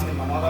வந்து மனோரா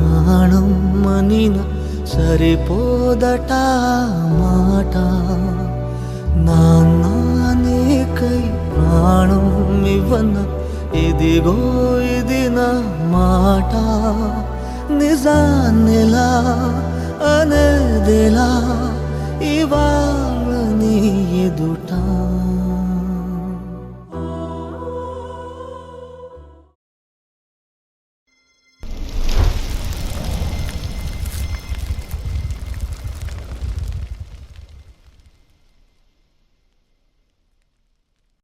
ప్రాణం మనిన సరిపోదట మాట. నాన్న ప్రాణం ఇవ్వన ఇదిగో ఇది నా మాట. నిజాన్నిలా అనేదిలా ఇవాళ నీ ఎదుటా